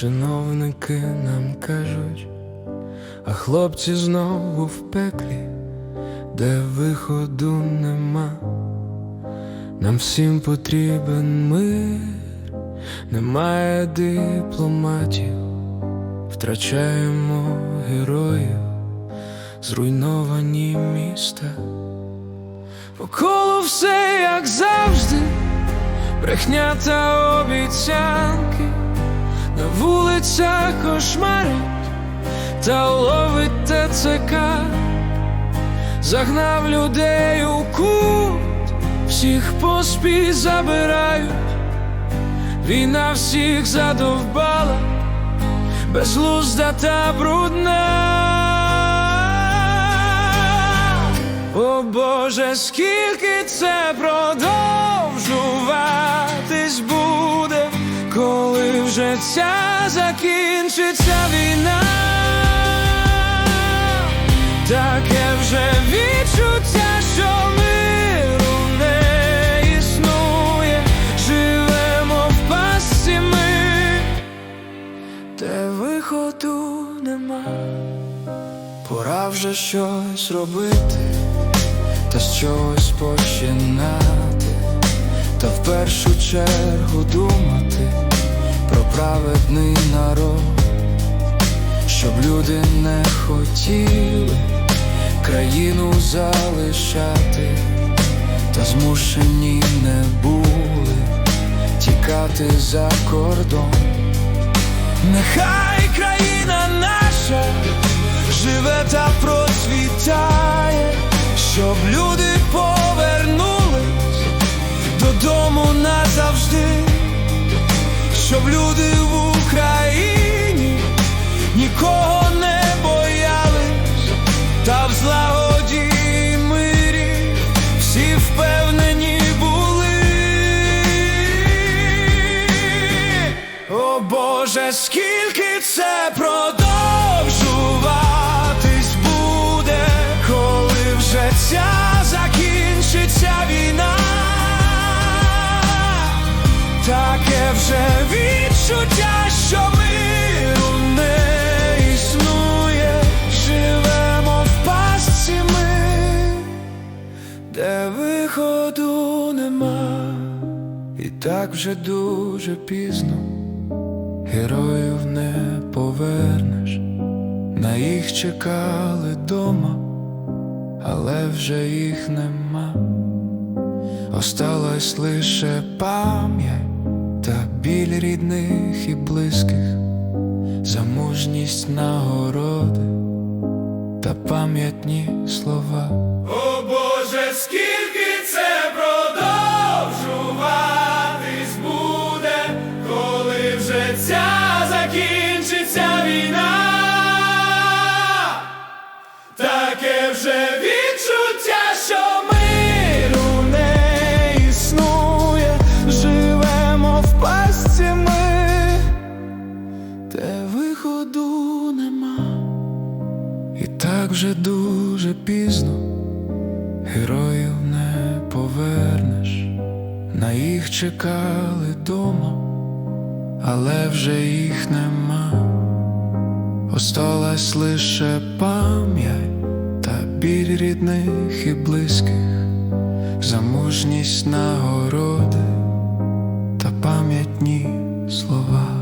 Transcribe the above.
чиновники нам кажуть, а хлопці знову в пеклі, де виходу нема. Нам всім потрібен мир, немає дипломатів, втрачаємо героїв, зруйновані міста. Поколо все, як завжди, брехня та обіцянки, на вулицях кошмарить та ловить ТЦК, загнав людей у кут, всіх поспіль забирають, війна всіх задовбала, безглузда та брудна. О Боже, скільки це продовжуватись буде, ця закінчиться війна, таке вже відчуття, що миру не існує, живемо в пастці ми, де виходу нема. Пора вже щось робити, та з чогось починати, та в першу чергу думати праведний народ, щоб люди не хотіли країну залишати, та змушені не були тікати за кордон. Нехай Боже, скільки це продовжуватись буде, коли вже ця закінчиться війна, таке вже відчуття, що миру не існує, живемо в пастці ми, де виходу нема. І так вже дуже пізно героїв не повернеш, на їх чекали дома, але вже їх нема. Осталась лише пам'ять та біль рідних і близьких, за мужність нагороди та пам'ятні слова. О Боже, скільки вже ця закінчиться війна, таке вже відчуття, що миру не існує, живемо в пастці ми, де виходу нема. І так вже дуже пізно. Героїв не повернеш, на їх чекали дома, але вже їх нема. Осталась лише пам'ять та біль рідних і близьких, за мужність нагороди та пам'ятні слова.